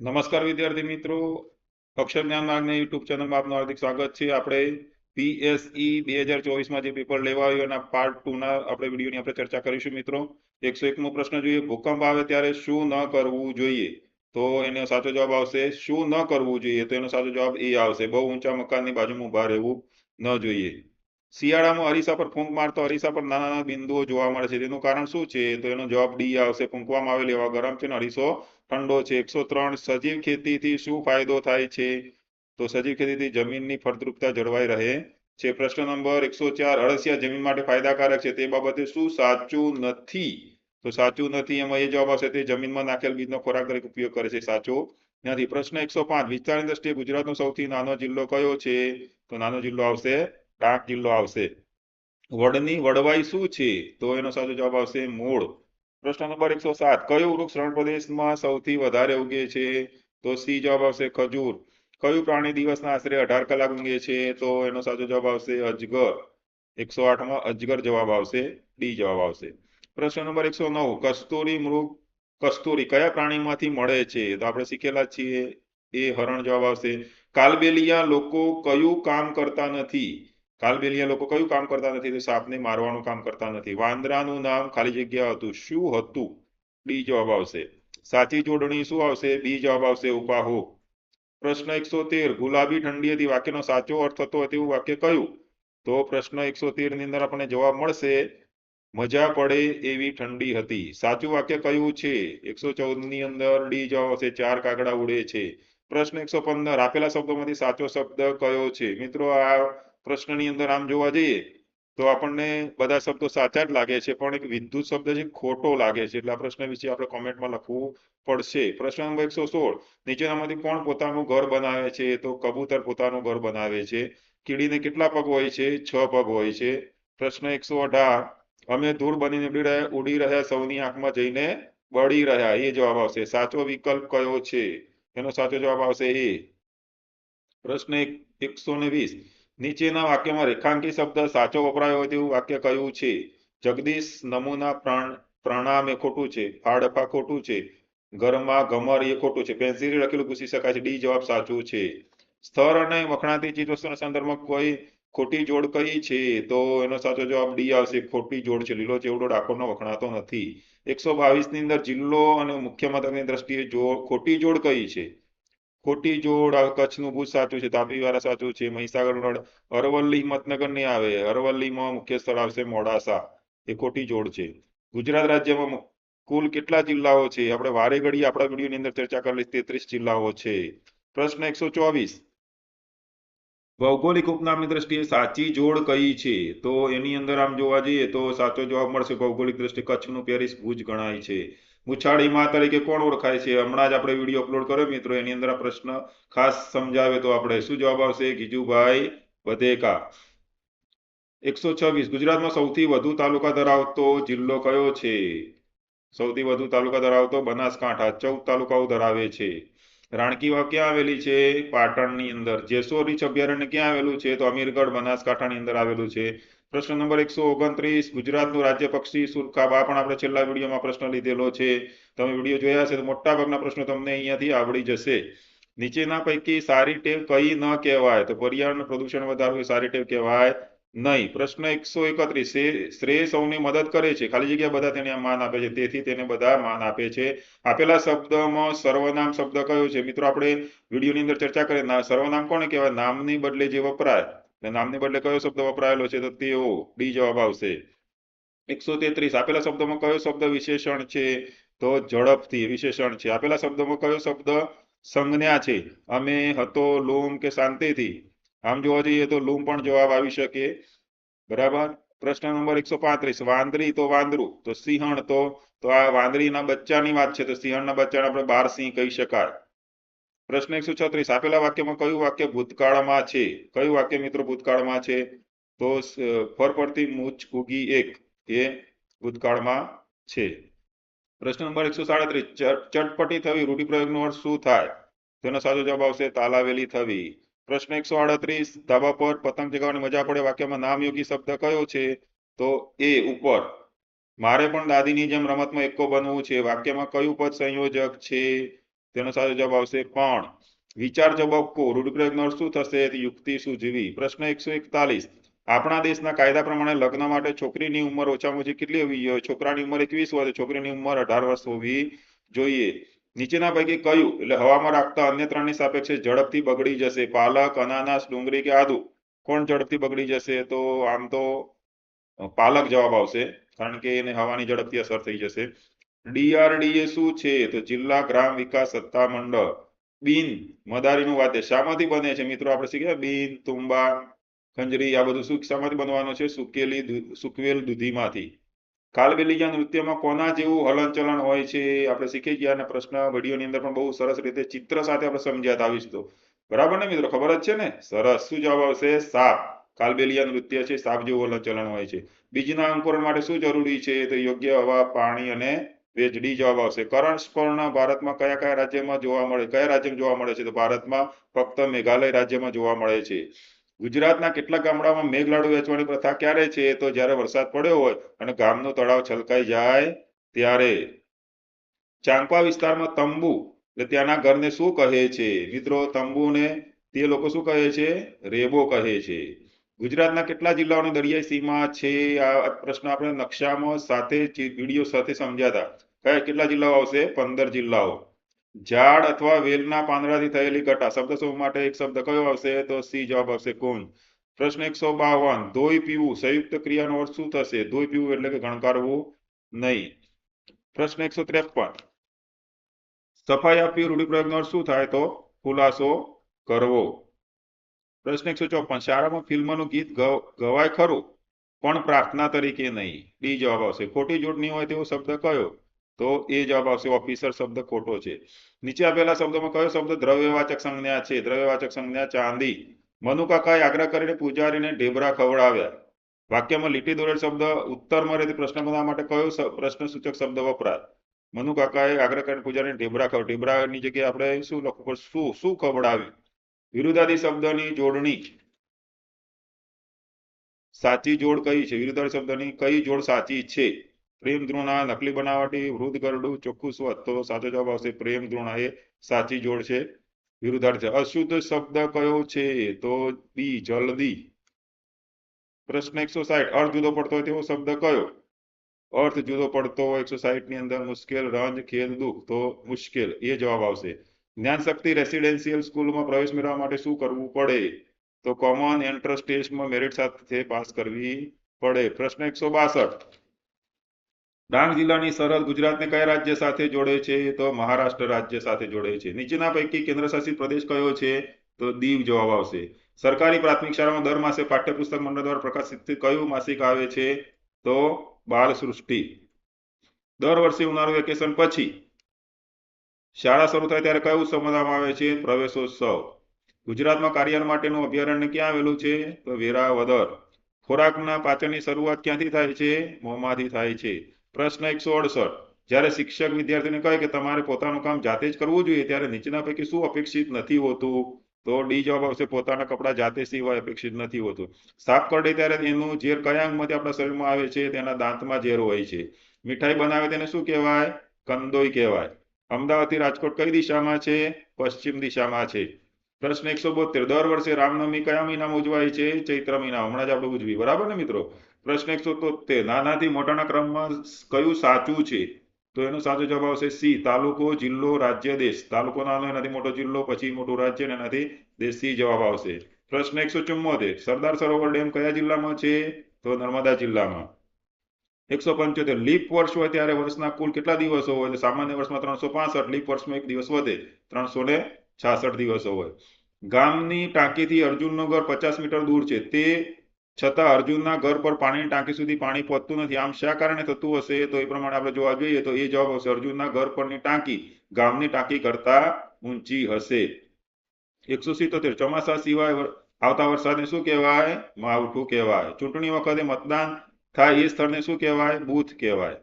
નમસ્કાર વિદ્યાર્થી મિત્રો. અક્ષર જ્ઞાન માર્ગને યુટ્યુબ ચેનલમાં આપનું હાર્દિક સ્વાગત છે. આપણે પીએસઈ બે હજાર ચોવીસમાં જે પેપર લેવા આવ્યું એના પાર્ટ ટુ ના આપણે વિડીયોની આપણે ચર્ચા કરીશું મિત્રો. એકસો એકમો પ્રશ્ન જોઈએ. ભૂકંપ આવે ત્યારે શું ન કરવું જોઈએ? તો એનો સાચો જવાબ આવશે, શું ન કરવું જોઈએ? તો એનો સાચો જવાબ એ આવશે. બહુ ઊંચા મકાનની બાજુમાં ઊભા રહેવું ન જોઈએ. શિયાળામાં અરીસા પર ફૂંક મારતો, અરીસા પર નાના નાના બિંદુઓ જોવા મળે છે. તેનું કારણ શું છે? તો એનો જવાબ ડી આવશે. ફૂંકવામાં આવેલ એવા ગરમ છે અરીસો ઠંડો છે. એકસો સજીવ ખેતીથી શું ફાયદો થાય છે? તો સજીવ ખેતીથી જમીનની ફળદ્રુપતા જળવાઈ રહે છે. પ્રશ્ન નંબર એકસો અળસિયા જમીન માટે ફાયદાકારક છે તે બાબતે શું સાચું નથી? તો સાચું નથી એમાં એ જવાબ આવશે તે જમીનમાં નાખેલ બીજનો ખોરાક તરીકે ઉપયોગ કરે છે. સાચો નથી. પ્રશ્ન એકસો પાંચ, વિસ્તારની દ્રષ્ટિએ ગુજરાતનો સૌથી નાનો જિલ્લો કયો છે? તો નાનો જિલ્લો આવશે ડાંગ જિલ્લો આવશે. વડની વડવાઈ શું છે? તો એનો સાચો જવાબ આવશે મૂળ. પ્રશ્ન નંબર એકસો સાત. કયું વૃક્ષ રણ પ્રદેશમાં સૌથી વધારે ઉગે છે? તો સી જવાબ આવશે ખજૂર. કયું પ્રાણી દિવસના આશરે અઢાર કલાક ઊંઘે છે? તો એનો સાચો જવાબ આવશે અજગર. એકસો આઠમાં અજગર જવાબ આવશે, ડી જવાબ આવશે. પ્રશ્ન નંબર એકસો નવ. કસ્તુરી મૃગ, કસ્તુરી કયા પ્રાણીમાંથી મળે છે? તો આપણે શીખેલા છીએ, એ હરણ જવાબ આવશે. કાલબેલિયા લોકો કયું કામ કરતા નથી? કાલબેલિયા લોકો કયું કામ કરતા નથી? તો સાપને મારવાનું કામ કરતા નથી. વાંદરાનું નામ ખાલી જગ્યા હતું. શું હતું? ડી જવાબ આવશે. સાચી જોડણી શું આવશે? બી જવાબ આવશે ઉપાહો. પ્રશ્ન એકસો તેર. ગુલાબી ઠંડી હતી. વાક્યનો સાચો અર્થ હતો તેવું વાક્ય કયું? તો પ્રશ્ન એકસો તેરની અંદર આપણને જવાબ મળશે. મજા પડે એવી ઠંડી હતી. સાચું વાક્ય કયું છે? એકસો ચૌદની અંદર ડી જવાબ આવશે. ચાર કાગડા ઉડે છે. પ્રશ્ન એકસો પંદર. આપેલા શબ્દોમાંથી સાચો શબ્દ કયો છે? મિત્રો, આ પ્રશ્નની અંદર આમ જોવા જઈએ, તો આપણને બધા શબ્દો સાચા જ લાગે છે, પણ એક વિદ્યુત શબ્દ છે, ખોટો લાગે છે. એટલે આ પ્રશ્ન વિશે આપણે કોમેન્ટમાં લખવું પડશે. પ્રશ્ન નંબર એકસો સોળ, નીચેનામાંથી કોણ પોતાનું ઘર બનાવે છે? તો કબૂતર પોતાનું ઘર બનાવે છે. કીડીને કેટલા પગ હોય છે? છ પગ હોય છે. પ્રશ્ન એકસો અઢાર, અમે ધૂળ બનીને ઉડી રહ્યા ઉડી રહ્યા, સૌની આંખમાં જઈને બળી રહ્યા. એ જવાબ આવશે. સાચો વિકલ્પ કયો છે? એનો સાચો જવાબ આવશે એ. પ્રશ્ન એકસો ને વીસ નીચેના વાક્યમાં રેખાંકી શબ્દ સાચો વપરાયો હોય તેવું વાક્ય કયું છે. જગદીશ નમૂના પ્રાણ, પ્રણામ એ ખોટું છે. ફાડફા ખોટું છે. ઘરમાં ગમર એ ખોટું છે. પેન્સિલ લખેલું પૂછી શકાય છે. ડી જવાબ સાચું છે. સ્થળ અને વખણાતી ચીજવસ્તુના સંદર્ભમાં કોઈ ખોટી જોડ કઈ છે તો એનો સાચો જવાબ ડી આવશે. ખોટી જોડ છે. લીલો ચેવડો ડાકોરનો વખણાતો નથી. એકસો બાવીસની અંદર જિલ્લો અને મુખ્ય મથકની દ્રષ્ટિએ જો ખોટી જોડ કઈ છે ખોટી જોડ કચ્છનું ભુજ સાચું છે તાપી વાળા સાચું છે, મહીસાગર રોડ, અરવલ્લી હિંમતનગર નહીં આવે. અરવલ્લીમાં મુખ્ય સ્થળ આવશે મોડાસા. એ ખોટી જોડ છે. ગુજરાત રાજ્યમાં કુલ કેટલા જિલ્લાઓ છે? આપણે વારે ઘડી આપણા વિડીયોની અંદર ચર્ચા કરેલી તેત્રીસ જિલ્લાઓ છે. પ્રશ્ન એકસો ચોવીસ. ભૌગોલિક ઉપનામની દ્રષ્ટિએ સાચી જોડ કઈ છે? તો એની અંદર આમ જોવા જઈએ તો સાચો જવાબ મળશે. ભૌગોલિક દ્રષ્ટિએ કચ્છનું પેરિસ ભુજ ગણાય છે. મુછાળી માં તરીકે કોણ ઓળખાય છે? હમણાં જ આપણે વીડિયો અપલોડ કર્યો મિત્રો, એની અંદર પ્રશ્ન ખાસ સમજાવે તો આપણે શું જવાબ આવશે? ગીજુભાઈ વધેકા. એકસો છવ્વીસ. ગુજરાતમાં સૌથી વધુ તાલુકા ધરાવતો જિલ્લો કયો છે? સૌથી વધુ તાલુકા ધરાવતો બનાસકાંઠા. ચૌદ તાલુકાઓ ધરાવે છે. રાણકી વાવ ક્યાં આવેલી છે? પાટણની અંદર. જેસોર રીછ અભયારણ્ય ક્યાં આવેલું છે? તો અમીરગઢ, બનાસકાંઠાની અંદર આવેલું છે. પ્રશ્ન નંબર એકસો ઓગણત્રીસ, ગુજરાતનું રાજ્ય પક્ષી સુરખાબ આ પણ આપણે છેલ્લા વિડીયોમાં પ્રશ્ન લીધેલો છે. તમે વીડિયો જોયા હશે તો મોટા ભાગના પ્રશ્નો તમને અહીંયાથી આવડી જશે. નીચેના પૈકી સારી ટેવ કઈ ન કહેવાય, તો પર્યાવરણ પ્રદૂષણ વધારવું સારી ટેવ કહેવાય નહીં. પ્રશ્ન એકસો એકત્રીસ શ્રેય સૌની મદદ કરે છે. ખાલી જગ્યા બધા તેને માન આપે છે. તેથી તેને બધા માન આપે છે. આપેલા શબ્દમાં સર્વનામ શબ્દ કયો છે? મિત્રો, આપણે વિડીયોની અંદર ચર્ચા કરીએ સર્વનામ કોને કહેવાય? નામની બદલે જે વપરાય. એટલે નામની બદલે કયો શબ્દ વપરાયેલો છે? તો તેઓ ડી જવાબ આવશે. એકસો તેત્રીસ. આપેલા શબ્દમાં કયો શબ્દ વિશેષણ છે? તો ઝડપથી વિશેષણ છે. આપેલા શબ્દમાં કયો શબ્દ સંજ્ઞા છે? અમે, હતો, લૂમ કે શાંતિથી? આમ જોવા જઈએ તો લૂમ પણ જવાબ આવી શકે. બરાબર? પ્રશ્ન નંબર એકસો પાંત્રીસ. વાંદરી તો વાંદરું. તો સિંહણ તો તો આ વાંદરીના બચ્ચાની વાત છે. તો સિંહણના બચ્ચાને આપણે બાર સિંહ કહી શકાય. પ્રશ્ન એકસો છત્રીસ, આપેલા વાક્યમાં કયું વાક્ય ભૂતકાળમાં છે? કયું વાક્ય મિત્રો ભૂતકાળમાં છે? તો ફર પડતી મૂછ ઉગી એક એ ભૂતકાળમાં છે. પ્રશ્ન નંબર એકસો સાડત્રીસ ચટપટી થવી રૂઢિપ્રયોગનો અર્થ શું થાય? તેનો સાચો જવાબ આવશે, તાલાવેલી થવી. પ્રશ્ન એકસો આડત્રીસ, ધાબા પર પતંગ ચગાવવાની મજા પડે વાક્યમાં નામયોગી શબ્દ કયો છે? તો એ ઉપર. મારે પણ દાદીની જેમ રમતમાં એકો બનવું છે. વાક્યમાં કયું પદ સંયોજક છે? તેનો સાચો જવાબ આવશે પણ વિચાર ઝબક્કો રૂઢિપ્રયોગનો અર્થ શું થશે? યુક્તિ સૂઝવી પ્રશ્ન એકસો એકતાલીસ. આપણા દેશના કાયદા પ્રમાણે લગ્ન માટે છોકરીની ઉંમર ઓછામાં ઓછી કેટલી હોવી જોઈએ? છોકરાની ઉંમર એકવીસ હોય તો છોકરીની ઉંમર અઢાર વર્ષ હોવી જોઈએ. નીચેના પૈકી કયું? એટલે હવામાં રાખતા અન્ય ત્રણની સાપેક્ષે ઝડપથી બગડી જશે. પાલક, અનાનાસ, ડુંગળી કે આદુ? કોણ ઝડપથી બગડી જશે? તો આમ તો પાલક જવાબ આવશે. કારણ કે એને હવાની ઝડપથી અસર થઈ જશે. ડીઆરડીએ શું છે? તો જિલ્લા ગ્રામ વિકાસ સત્તા મંડળ. બિન મદારીનું વાત શામાંથી બને છે મિત્રો આપણે શીખ્યા? બિન તુંબા ખંજરી, આ બધું શું શામાંથી બનવાનું છે? સુકેલી સુકવેલ દૂધીમાંથી. કાલબેલીયા નૃત્યમાં કોના જેવું હલનચલન હોય છે? આપણે શીખી ગયા અને પ્રશ્ન વિડીયોની અંદર પણ બહુ સરસ રીતે ચિત્ર સાથે આપણે સમજ્યા આવીશું તો. બરાબર ને મિત્રો? ખબર જ છે ને? સરસ. શું જવાબ આવશે? સાપ. કાલબેલિયા નૃત્ય છે. સાપ જેવું હલનચલન હોય છે. બીજના અંકુરણ માટે શું જરૂરી છે? તો યોગ્ય હવા, પાણી અને ભેજ ડી જવાબ આવશે. કરણસ્પર્ણ ભારતમાં કયા કયા રાજ્યમાં જોવા મળે, કયા રાજ્યમાં જોવા મળે છે? તો ભારતમાં ફક્ત મેઘાલય રાજ્યમાં જોવા મળે છે. ગુજરાતના કેટલાક ગામડામાં મેઘલાડુ વેચવાની પ્રથા ક્યારે છે? તો જ્યારે વરસાદ પડ્યો હોય અને ગામનું તળાવ છલકાઈ જાય ત્યારે. ચાંપા વિસ્તારમાં તંબુ, એટલે ત્યાંના ઘરને શું કહે છે? મિત્રો, તંબુને તે લોકો શું કહે છે? રેબો કહે છે. ગુજરાતના કેટલા જિલ્લાઓની દરિયાઈ સીમા છે? આ પ્રશ્ન આપણે નકશામાં સાથે વીડિયો સાથે સમજ્યા હતા. કયા કેટલા જિલ્લાઓ આવશે? પંદર જિલ્લાઓ. ઝાડ અથવા વેલના પાંદડાથી થયેલી ઘટા. શબ્દ સમૂહ માટે એક શબ્દ કયો આવશે? તો સી જવાબ આવશે કુંજ. પ્રશ્ન એકસો બાવન. ધોઈ પીવું. સંયુક્ત ક્રિયાનો અર્થ શું થશે? ધોઈ પીવું એટલે કે ગણકારવું નહીં. પ્રશ્ન એકસો ત્રેપન. સફાઈ આપવી રૂઢિપ્રયોગનો અર્થ શું થાય? તો ખુલાસો કરવો. પ્રશ્ન એકસો ચોપન. શાળામાં ફિલ્મનું ગીત ગવાય ખરું? પણ પ્રાર્થના તરીકે નહીં. ડી જવાબ આવશે. ખોટી જોડણી હોય તેવો શબ્દ કયો? તો એ જવાબ આવશે ઓફિસર શબ્દ ખોટો છે. નીચે આપેલા શબ્દોમાં કયો શબ્દ દ્રવ્યવાચક સંજ્ઞા છે? દ્રવ્યવાચક સંજ્ઞા ચાંદી. મનુકાકાએ આગ્રહ કરીને પૂજારીને ઢેબરા ખવડાવ્યા. વાક્યમાં લીટી દોરેલ શબ્દ ઉત્તરમાં રહેતી પ્રશ્ન બનાવવા માટે કયો પ્રશ્ન સૂચક શબ્દ વપરાય? મનુકાકાએ આગ્રહ કરીને પૂજારીને ઢેબરા ખવડ ઢેબરાની જગ્યાએ આપણે શું લખવું શું શું ખવડાવ્યું? વિરુદ્ધાદી શબ્દની જોડણી. સાચી જોડ કઈ છે? વિરુદ્ધાદી શબ્દની કઈ જોડ સાચી છે? પ્રેમ દ્રોણા નકલી બનાવટી, વૃદ્ધ ગરડું, ચોખ્ખું સ્વત તો સાચો જવાબ આવશે પ્રેમ દ્રોણા એ સાચી જોડ છે. વિરુદ્ધાર્થ છે. અશુદ્ધ શબ્દ કયો છે? તો બી જલ્દી. પ્રશ્ન એકસો સાહીઠ. અર્થ જુદો પડતો હોય તેવો શબ્દ કયો? અર્થ જુદો પડતો હોય એકસો સાહીઠની અંદર મુશ્કેલ, રંજ, ખેલ, દુઃખ. તો મુશ્કેલ. એ જવાબ આવશે. જ્ઞાન શક્તિ રેસિડેન્શિયલ સ્કૂલમાં પ્રવેશ મેળવવા માટે શું કરવું પડે? તો કોમન એન્ટ્રન્સ ટેસ્ટમાં મેરિટ સાથે પાસ કરવી પડે. પ્રશ્ન એકસો બાસઠ. ડાંગ જિલ્લાની સરહદ ગુજરાતને કયા રાજ્ય સાથે જોડે છે? તો મહારાષ્ટ્ર રાજ્ય સાથે જોડે છે. નીચેના પૈકી કેન્દ્રશાસિત પ્રદેશ કયો છે? તો દીવ જવાબ આવશે. સરકારી પ્રાથમિક શાળામાં દર માસે પાઠ્યપુસ્તક મંડળ દ્વારા પ્રકાશિત કયું માસિક આવે છે? તો બાળ સૃષ્ટિ દર વર્ષે ઉનાળુ વેકેશન પછી શાળા શરૂ થાય ત્યારે કયો ઉત્સવ મનાવવામાં આવે છે? પ્રવેશોત્સવ. ગુજરાતમાં કાર્યાલય માટેનું અભયારણ્ય ક્યાં આવેલું છે? તો વેરાવદર. ખોરાકના પાચનની શરૂઆત ક્યાંથી થાય છે? મોંમાંથી થાય છે. પ્રશ્ન એકસો અડસઠ. જ્યારે શિક્ષક વિદ્યાર્થીને કહે કે તમારે પોતાનું કામ જાતે જ કરવું જોઈએ, ત્યારે નીચેના પૈકી શું અપેક્ષિત નથી હોતું? તો ડી જવાબ આવશે પોતાના કપડાં જાતે સિવાય અપેક્ષિત નથી હોતું. સાફ કરડે ત્યારે એનું ઝેર કયા અંગમાંથી આપણા શરીરમાં આવે છે? તેના દાંતમાં ઝેર હોય છે. મીઠાઈ બનાવે તેને શું કહેવાય? કંદોઈ કહેવાય. અમદાવાદથી રાજકોટ કઈ દિશામાં છે? પશ્ચિમ દિશામાં છે. પ્રશ્ન એકસો બોતેર. દર વર્ષે રામનવમી કયા મહિનામાં ઉજવાય છે? ચૈત્ર મહિના. હમણાં જ આપણે ઉજવી બરાબર ને મિત્રો? પ્રશ્ન એકસો તોતેર નાનાથી મોટાના ક્રમમાં કયું સાચું છે? તો એનો સાચો જવાબ આવશે સી, તાલુકો, જિલ્લો, રાજ્ય, દેશ. તાલુકો નાનો એનાથી મોટો જિલ્લો, પછી મોટું રાજ્ય એનાથી દેશ સી જવાબ આવશે. પ્રશ્ન એકસો ચુમ્મોતેર સરદાર સરોવર ડેમ કયા જિલ્લામાં છે? તો નર્મદા જિલ્લામાં. એકસો પંચોતેર, લીપ વર્ષ હોય ત્યારે વર્ષના કુલ કેટલા દિવસો હોય? તો સામાન્ય વર્ષમાં ત્રણસો પાસઠ, લીપ વર્ષમાં એક દિવસ વધે, ત્રણસો ને છાસઠ દિવસો હોય. ગામની ટાંકીથી અર્જુનનું ઘર પચાસ મીટર દૂર છે. તે છતાં અર્જુનના ઘર પર પાણીની ટાંકી સુધી પાણી પહોંચતું નથી. આમ શા કારણે થતું હશે? તો એ પ્રમાણે આપણે જોવા જોઈએ તો એ જવાબ આવશે. અર્જુનના ઘર પરની ટાંકી ગામની ટાંકી કરતા ઊંચી હશે. એકસો સિત્તોતેર. ચોમાસા સિવાય આવતા વરસાદને શું કહેવાય? માવઠું કહેવાય. ચૂંટણી વખતે મતદાન થાય એ સ્થળને શું કહેવાય? બૂથ કહેવાય.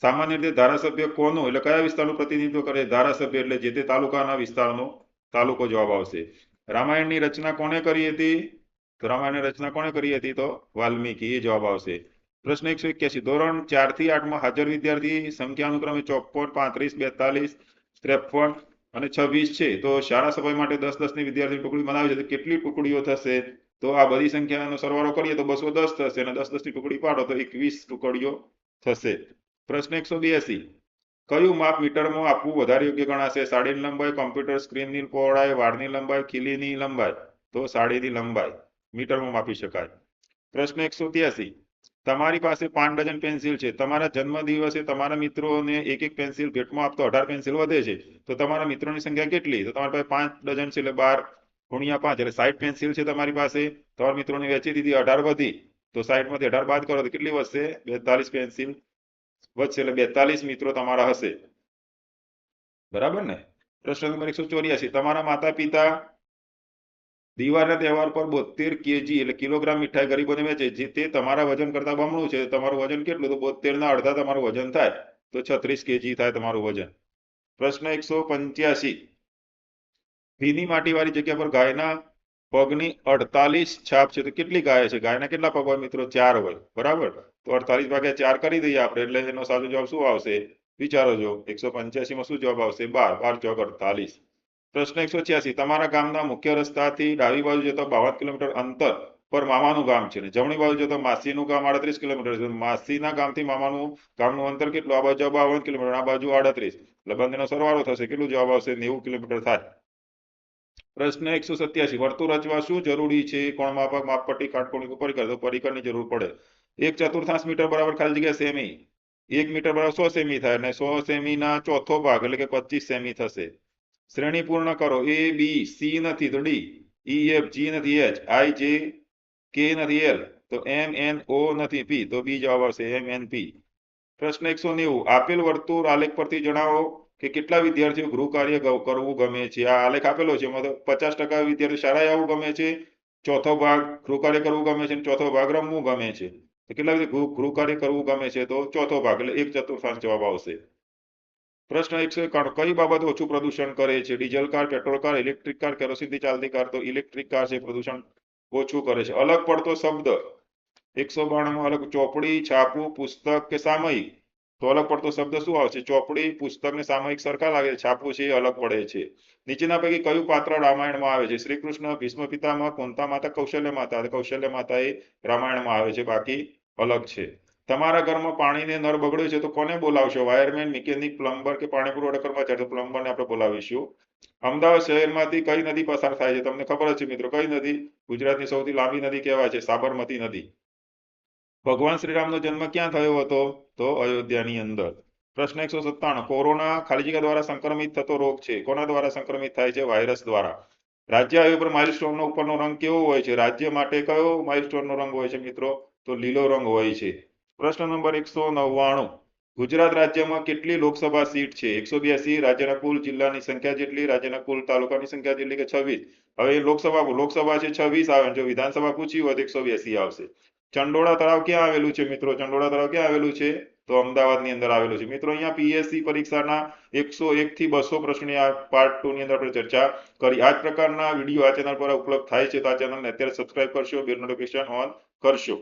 સામાન્ય રીતે ધારાસભ્ય કોનું? એટલે કયા વિસ્તારનું પ્રતિનિધિત્વ કરે? ધારાસભ્ય એટલે જે તે તાલુકાના વિસ્તારનો તાલુકો જવાબ આવશે. રામાયણની રચના કોને કરી હતી? તો રામાયણ રચના કોણે કરી હતી? તો વાલ્મીકી, એ જવાબ આવશે. પ્રશ્ન એકસો એક્યાસી. ધોરણ ચારથી આઠમાં હાજર વિદ્યાર્થી સંખ્યા અનુક્રમે ચોપન, પાંત્રીસ, બેતાલીસ, ત્રેપન અને છવ્વીસ છે. તો શાળા સફાઈ માટે દસ દસની વિદ્યાર્થી ટુકડી બનાવી છે. તો કેટલી ટુકડીઓ થશે? તો આ બધી સંખ્યાનો સરવાળો કરીએ તો બસો દસ થશે અને દસ દસની ટુકડી પાડો તો એકવીસ ટુકડીઓ થશે. પ્રશ્ન એકસો બ્યાસી કયું માપ મીટરમાં આપવું વધારે યોગ્ય ગણાશે? સાડીની લંબાઈ, કોમ્પ્યુટર સ્ક્રીનની પહોળાઈ, વાળની લંબાઈ, ખીલીની લંબાઈ? તો સાડીની લંબાઈ. મીટરમાં માપી શકાય. પ્રશ્ન એકસો ત્યાસી. તમારી પાસે પાંચ ડઝન પેન્સિલ છે. તમારા જન્મ દિવસે તમારા મિત્રોને એક એક પેન્સિલ ભેટમાં આપતો અઢાર પેન્સિલ વધે છે. તો તમારા મિત્રોની સંખ્યા કેટલી? તો તમારી પાસે પાંચ ડઝન છે એટલે બાર ગુણ્યા પાંચ એટલે સાઠ પેન્સિલ છે તમારી પાસે. તમારા મિત્રોને વેચી દીધી, અઢાર વધી. તો સાઠમાંથી અઢાર બાદ કરો તો કેટલી વધશે? બેતાલીસ પેન્સિલ વધશે એટલે બેતાલીસ મિત્રો તમારા હશે. બરાબર ને? પ્રશ્ન નંબર એકસો ચોર્યાસી. તમારા માતા પિતા દિવાળીના તહેવાર પર બોતેર કેજી એટલે કિલોગ્રામ મીઠાઈ ગરીબોને વેચે. જે તે તમારા વજન કરતા બમણું છે, તમારું વજન કેટલું? તો બોતેર ના અડધા તમારું વજન થાય. તો છત્રીસ કેજી થાય તમારું વજન. પ્રશ્ન એકસો પંચ્યાસી. ભીની માટીવાળી જગ્યા પર ગાયના પગની અડતાલીસ છાપ છે. તો કેટલી ગાય છે? ગાયના કેટલા પગ હોય મિત્રો? ચાર હોય. બરાબર? તો અડતાલીસ ભાગ્યા ચાર કરી દઈએ આપણે. એટલે એનો સાચો જવાબ શું આવશે? વિચારો જો. એકસો પંચ્યાસી માં શું જવાબ આવશે? બાર. બાર ચોક અડતાલીસ. પ્રશ્ન એકસો છ્યાસી, તમારા ગામના મુખ્ય રસ્તાથી ડાબી બાજુ જતો બાવન કિલોમીટર અંતર પર મામાનું ગામ છે જમણી બાજુ જતો માસીનું ગામ આડત્રીસ કિલોમીટર છે. માસીના ગામથી મામાનું ગામનું અંતર કેટલું? આ બાજુ બાવન કિલોમીટર, આ બાજુ આડત્રીસ. એટલે બંનેનો સરવાળો થશે, કેટલું જવાબ આવશે? નેવું કિલોમીટર થાય. પ્રશ્ન એકસો સત્યાસી, વર્તુળ રચવા શું જરૂરી છે? કોણ માપક? માપપટ્ટી, કાટકોણ પરિકર તો પરિકરની જરૂર પડે. એક ચતુર્થાંશ મીટર બરાબર ખાલી જગ્યા સેમી. એક મીટર બરાબર સો સેમી થાય અને સો સેમી ના ચોથો ભાગ એટલે કે પચીસ સેમી થશે. શ્રેણી પૂર્ણ કરો. એ બી સી નથી તો ડી ઈ એફ જી નથી એચ આઈ જે કે નથી એલ તો એમ એન ઓ નથી પી તો બી જવાબ આવશે એમ એન પી પ્રશ્ન એકસો નેવું. આપેલ વર્તુળ આલેખ પરથી જણાવો કે કેટલા વિદ્યાર્થીઓ ગૃહ કાર્ય કરવું ગમે છે? આ આલેખ આપેલો છે. એમાં પચાસ ટકા વિદ્યાર્થીઓ શાળાએ આવવું ગમે છે. ચોથો ભાગ ગૃહ કાર્ય કરવું ગમે છે ચોથો ભાગ રમવું ગમે છે. કેટલા વિદ્યાર્થી ગૃહ ગૃહ કાર્ય કરવું ગમે છે? તો ચોથો ભાગ. એટલે એક ચતુર્થાંશ જવાબ આવશે. પ્રશ્ન એક છે કઈ બાબત ઓછું પ્રદૂષણ કરે છે? Diesel car, petrol car, electric car, કેરોસીનથી ચાલતી કાર તો ઇલેક્ટ્રિક કાર છે, પ્રદૂષણ ઓછું કરે છે. અલગ પડતો શબ્દ, એકસો બાણું અલગ ચોપડી, છાપું, પુસ્તક કે સામયિક? તો અલગ પડતો શબ્દ શું આવશે ચોપડી, પુસ્તક ને સામયિક સરખા લાગે છે, છાપું છે, અલગ પડે છે. નીચેના પૈકી કયું પાત્ર રામાયણમાં આવે છે? શ્રી કૃષ્ણ ભીષ્મ પિતામાં કુંતા માતા, કૌશલ્ય માતા. કૌશલ્ય માતા એ રામાયણમાં આવે છે. બાકી અલગ છે. તમારા ઘરમાં પાણીને નળ બગડ્યો છે તો કોને બોલાવશો? વાયરમેન, મિકેનિક, પ્લમ્બર કે પાણી પુરવઠા કર્મચારી? પ્લમ્બરને આપણે બોલાવીશું. અમદાવાદ શહેરમાંથી કઈ નદી પસાર થાય છે? તમને ખબર છે મિત્રો, કઈ નદી ગુજરાતની સૌથી લાંબી નદી કહેવાય છે? સાબરમતી નદી. ભગવાન શ્રીરામનો જન્મ ક્યાં થયો હતો? તો અયોધ્યાની અંદર. પ્રશ્ન એકસો સત્તાણું, કોરોના ખાલી જગ્યા દ્વારા સંક્રમિત થતો રોગ છે. કોના દ્વારા સંક્રમિત થાય છે? વાયરસ દ્વારા. રાજ્ય હાઈવે પર માઇલસ્ટોનનો ઉપરનો રંગ કેવો હોય છે? રાજ્ય માટે કયો માઇલસ્ટોનનો રંગ હોય છે મિત્રો? તો લીલો રંગ હોય છે. પ્રશ્ન નંબર એકસો નવ્વાણું. ગુજરાત રાજ્યમાં કેટલી લોકસભા સીટ છે? એકસો બ્યાસી, રાજ્યના કુલ જિલ્લાની સંખ્યા જેટલી, રાજ્યના કુલ તાલુકાની સંખ્યા જેટલી કે છવ્વીસ? હવે લોકસભા લોકસભા છે છવ્વીસ આવે, જો વિધાનસભા પૂછી હોય તો એકસો બ્યાસી આવશે. ચંડોળા તળાવ ક્યાં આવેલું છે મિત્રો? ચંડોળા તળાવ ક્યાં આવેલું છે? તો અમદાવાદની અંદર આવેલું છે. મિત્રો, અહીંયા પીએસસી પરીક્ષાના એકસો એક થી બસો પ્રશ્નની આ પાર્ટ ટુ ની અંદર આપણે ચર્ચા કરી. આ જ પ્રકારના વીડિયો આ ચેનલ પર ઉપલબ્ધ થાય છે તો આ ચેનલને અત્યારે સબસ્ક્રાઇબ કરશો બેલ નોટિફિકેશન ઓન કરશો.